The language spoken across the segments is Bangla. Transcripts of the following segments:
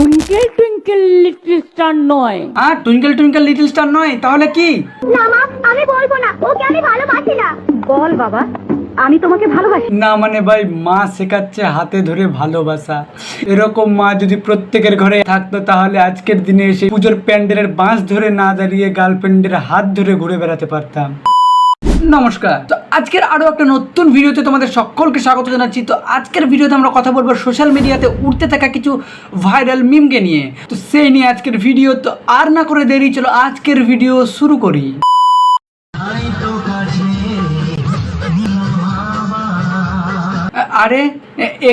টুইঙ্কেল টুইঙ্কেল লিটল স্টার নয়। আর টুইঙ্কেল টুইঙ্কেল লিটল স্টার নয় তাহলে কি? না মা আমি বলব না। ওকে আমি ভালোবাসি না। বল বাবা আমি তোমাকে ভালোবাসি। না মানে ভাই মা শেখাচ্ছে হাতে ধরে ভালোবাসা। এরকম মা যদি প্রত্যেকের ঘরে থাকতো তাহলে আজকের দিনে এসে পুজোর প্যান্ডেলের বাঁশ ধরে না দাঁড়িয়ে গার্লফ্রেন্ডের হাত ধরে ঘুরে বেড়াতে পারতাম। নমস্কার। তো আজকের আরও একটা নতুন ভিডিওতে তোমাদের সকলকে স্বাগত জানাচ্ছি। তো আজকের ভিডিওতে আমরা কথা বলব সোশ্যাল মিডিয়াতে উঠতে থাকা কিছু ভাইরাল মিমকে নিয়ে। তো সেই নিয়ে আজকের ভিডিও, তো আর না করে দেরি, চলো আজকের ভিডিও শুরু করি। আরে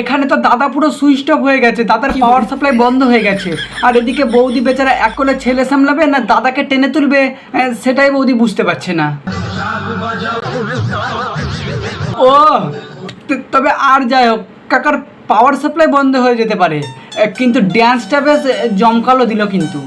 এখানে তো দাদা পুরো সুইচ অফ হয়ে গেছে দাদার পাওয়ার সাপ্লাই বন্ধ হয়ে গেছে। আর এদিকে বৌদি বেচারা এক কোলে ছেলে সামলাবে না দাদাকে টেনে তুলবে সেটাই বৌদি বুঝতে পারছে না। ও তবে আর যাই হোক কাকার পাওয়ার সাপ্লাই বন্ধ হয়ে যেতে পারে। কিন্তু ড্যান্সটা বেশ জমকালো দিল কিন্তু।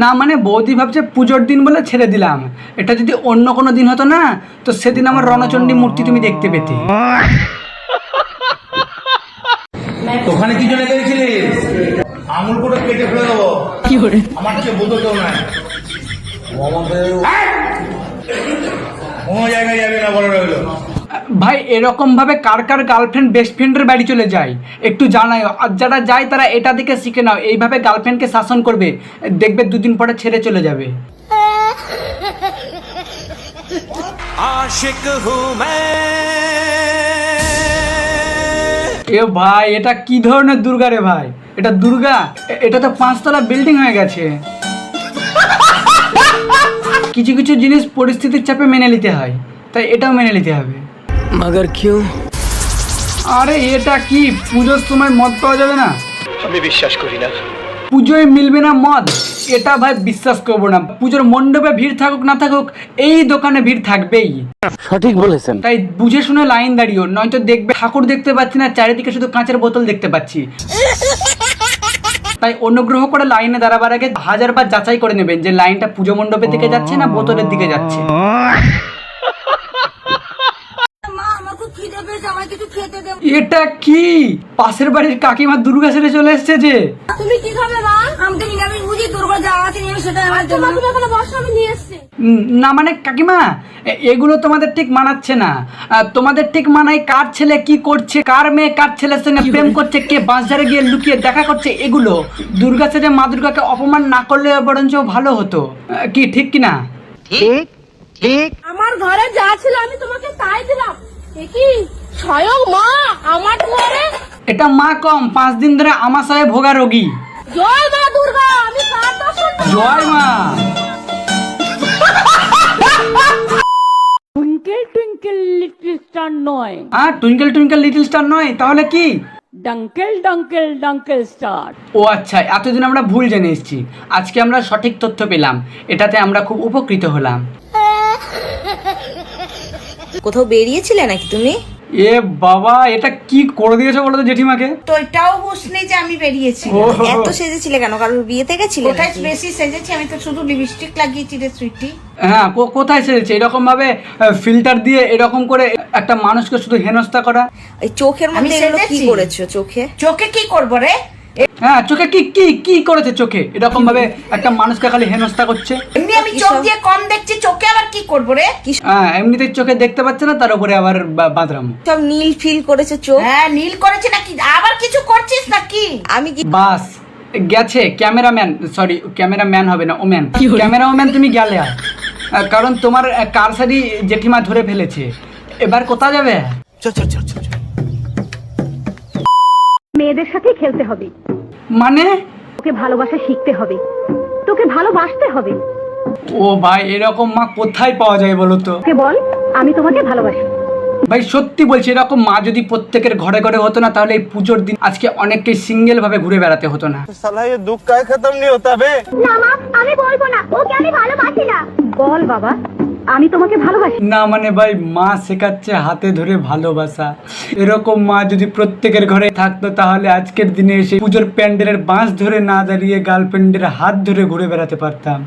না মানে বৌদি ভাবছে পুজোর দিন বলে ছেড়ে দিলাম। এটা যদি অন্য কোনো দিন হতো না তো সেদিন আমার রণচণ্ডী মূর্তি তুমি দেখতে পেতে। ওখানে কি জন্য গেছিলিস আঙুল করে কেটে ফেলে দেবো। কি করে? আমার চেয়ে বোধ কেউ নাই কোনো জায়গায় যাবে না বলে রইল ভাই এরকমভাবে কার কার গার্লফ্রেন্ড বেস্ট ফ্রেন্ডের বাড়ি চলে যায়? একটু জানাই আর যারা যায় তারা এটা দিকে শিখে নাও। এইভাবে গার্লফ্রেন্ডকে শাসন করবে। দেখবে দুদিন পরে ছেড়ে চলে যাবে। আশিক এ ভাই এটা কি ধরনের দুর্গা রে ভাই? এটা দুর্গা? এটা তো পাঁচতলা বিল্ডিং হয়ে গেছে। কিছু কিছু জিনিস পরিস্থিতির চাপে মেনে নিতে হয়। তাই এটাও মেনে নিতে হবে। मगर क्यों আরে এটা কি পুজোর সময় মদ পাওয়া যাবে না আমি বিশ্বাস করি না পুজোয় মিলবে না মদ এটা ভাই বিশ্বাস করবো না পুজোর মণ্ডপে ভিড় থাকুক না থাকুক এই দোকানে ভিড় থাকবেই সঠিক বলেছেন তাই বুঝে শুনে লাইন দাঁড়িও নয়তো দেখবে ঠাকুর দেখতে পাচ্ছি না চারিদিকে শুধু কাঁচের বোতল দেখতে পাচ্ছি তাই অনুগ্রহ করে লাইনে দাঁড়াবার আগে হাজার বার যাচাই করে নেবেন যে লাইনটা পুজো মণ্ডপের দিকে যাচ্ছে না বোতলের দিকে যাচ্ছে খেতে দে এটা কি? পাশের বাড়ির কাকিমা দুর্গা সেরে চলে এসছে যে। তুমি কি খাবে মা? আমাকে নিরামিষ বুঝি তোর করে যা আছে নিরামিষ সেটা আমার জন্য। তুমি এখানে বসো আমি নিয়ে এসেছি। না মানে কাকিমা এগুলো তোমাদের ঠিক মানাচ্ছে না। তোমাদের ঠিক মানায় কার ছেলে কি করছে কার মেয়ে কার ছেলের সঙ্গে প্রেম করছে কে বাঁশঝাড়ে গিয়ে লুকিয়ে দেখা করছে এগুলো। দুর্গা সেজে মা দুর্গাকে অপমান না করলে বরঞ্চ ভালো হতো। কি ঠিক কি না? আমার ঘরে যা ছিল আমি তোমাকে তাই দিলাম। কি? স্বয়ং মা আমার ঘরে? এটা মা কম পাঁচ দিন ধরে আমার সাথে ভোগা রোগী। জয় মা দুর্গা আমি কার দর্শন জয় মা। টুইঙ্কেল টুইঙ্কেল লিটল স্টার নয়। আর টুইঙ্কেল টুইঙ্কেল লিটল স্টার নয় তাহলে কি? Dunkel dunkel dunkel star. ও আচ্ছা এতদিন আমরা ভুল জেনে এসেছি। আজকে আমরা সঠিক তথ্য পেলাম। এটাতে আমরা খুব উপকৃত হলাম। কোথাও বেরিয়েছিলে নাকি তুমি? এ বাবা এটা কি করে দিয়েছ বলো তো জেঠিমাকে? তো এটাও বুঝলি যে আমি বেরিয়েছি। এত সেজেছিলে কেন? কারণ বিয়েতে গেছিলে কোথায় বেশি সেজেছি আমি তো শুধু লিপস্টিক লাগিয়েছি রে সুইটি। হ্যাঁ কোথায় সেজেছে? এরকম ভাবে ফিল্টার দিয়ে এরকম করে একটা মানুষকে শুধু হেনস্থা করা? এই চোখের মধ্যে এগুলো কি করেছ চোখে? চোখে কি করব রে? হ্যাঁ চোখে কি কি কি করেছে চোখে? এরকম ভাবে একটা মানুষকে খালি হেনস্থা করছে। এমনি আমি চোখ দিয়ে কম দেখছি চোখে আবার কি করব রে? হ্যাঁ এমনিতে চোখে দেখতে পাচ্ছে না তার উপরে আবার সব নীল ফিল করেছ চোখ। হ্যাঁ নীল করেছে নাকি? আবার কিছু করছিস নাকি? আমি কি বাস গেছে ক্যামেরাম্যান সরি ক্যামেরাম্যান হবে না ওম্যান। ক্যামেরা ওম্যান তুমি গেলে আর। কারণ তোমার কারসারি জেঠিমা ধরে ফেলেছে। এবার কোথায় যাবে? মেয়েদের সাথেই খেলতে হবে। মানে? ওকে ভালোবাসা শিখতে হবে। তোকে ভালোবাসতে হবে। ও ভাই এরকম মা কোথায় পাওয়া যায় বলো তো? তোকে বল আমি তোমাকে ভালোবাসি। ভাই সত্যি বলছি এরকম মা যদি প্রত্যেকের ঘরে ঘরে হতো না তাহলে এই পুজোর দিন আজকে অনেককে সিঙ্গেল ভাবে ঘুরে বেড়াতে হতো না। সালাহে দুঃখ কাই খতম নি হতাবে না মা আমি বলব না ওকে আমি ভালোবাসি না। বল বাবা। আমি তোমাকে ভালোবাসি। না মানে ভাই, মা শেখাচ্ছে হাতে ধরে ভালোবাসা। এরকম মা যদি প্রত্যেকের ঘরে থাকতো তাহলে আজকের দিনে এসে পুজোর প্যান্ডেলের বাঁশ ধরে না দাঁড়িয়ে গার্লফ্রেন্ডের হাত ধরে ঘুরে বেড়াতে পারতাম।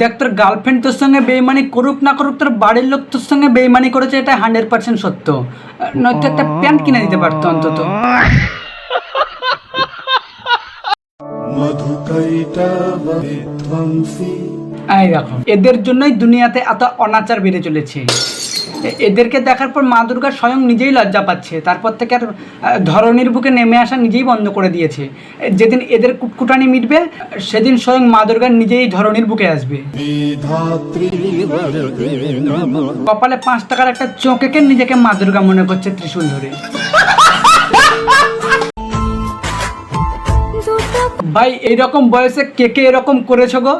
দেখ তোর গার্লফ্রেন্ড তোর সঙ্গে বেইমানি করুক না করুক তোর বাড়ির লোক তোর সঙ্গে বেইমানি করেছে এটা হান্ড্রেড পার্সেন্ট সত্য। নয়তো একটা প্যান্ট কিনে দিতে পারতো অন্তত। এই দেখো এদের জন্যই দুনিয়াতে এত অনাচার বেড়ে চলেছে। এদেরকে দেখার পর মা দুর্গা স্বয়ং নিজেই লজ্জা পাচ্ছে। তারপর থেকে আর ধরনীর বুকে নেমে আসা নিজেই বন্ধ করে দিয়েছে। যেদিন এদের কুটকুটানি মিটবে সেদিন স্বয়ং মা দুর্গা নিজেই ধরনীর বুকে আসবে। কপালে পাঁচ টাকার একটা চোখেকে নিজেকে মা দুর্গা মনে করছে ত্রিশূল ধরে। ভাই এইরকম বয়সে কে কে এরকম করেছ গো?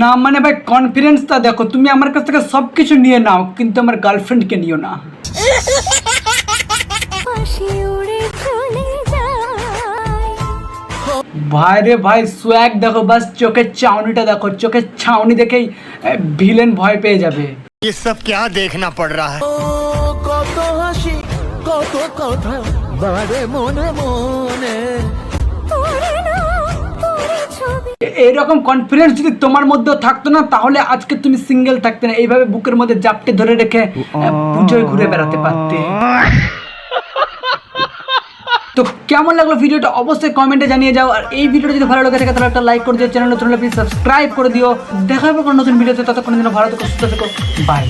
না মানে ভাই কনফিডেন্সটা দেখো তুমি আমার কাছ থেকে সব কিছু নিয়ে নাও কিন্তু আমার গার্লফ্রেন্ডকে নিও না ভাই রে ভাই সোয়াগ দেখো বাস চোখের চাউনিটা দেখো চোখের ছাউনি দেখেই ভিলেন ভয় পেয়ে যাবে ये सब क्या देखना पड़ रहा है কত হাসি কত কথা বারে মনে মনে এইরকম কনফিডেন্স যদি তোমার মধ্যেও থাকতো না তাহলে আজকে তুমি সিঙ্গেল থাকতে না। এইভাবে বুকের মধ্যে জাপটে ধরে রেখে পুজোয় ঘুরে বেড়াতে পারতে। তো কেমন লাগল ভিডিওটা? অবশ্যই কমেন্টে জানিয়ে যাও। আর এই ভিডিওটা যদি ভালো লাগে থাকে তাহলে একটা লাইক করে দিও চ্যানেল নতুন হলে প্লিজ সাবস্ক্রাইব করে দিও। দেখা হবে কোনো নতুন ভিডিওতে ততক্ষণ যেন ভালো থেকো সুস্থ থেকো। বাই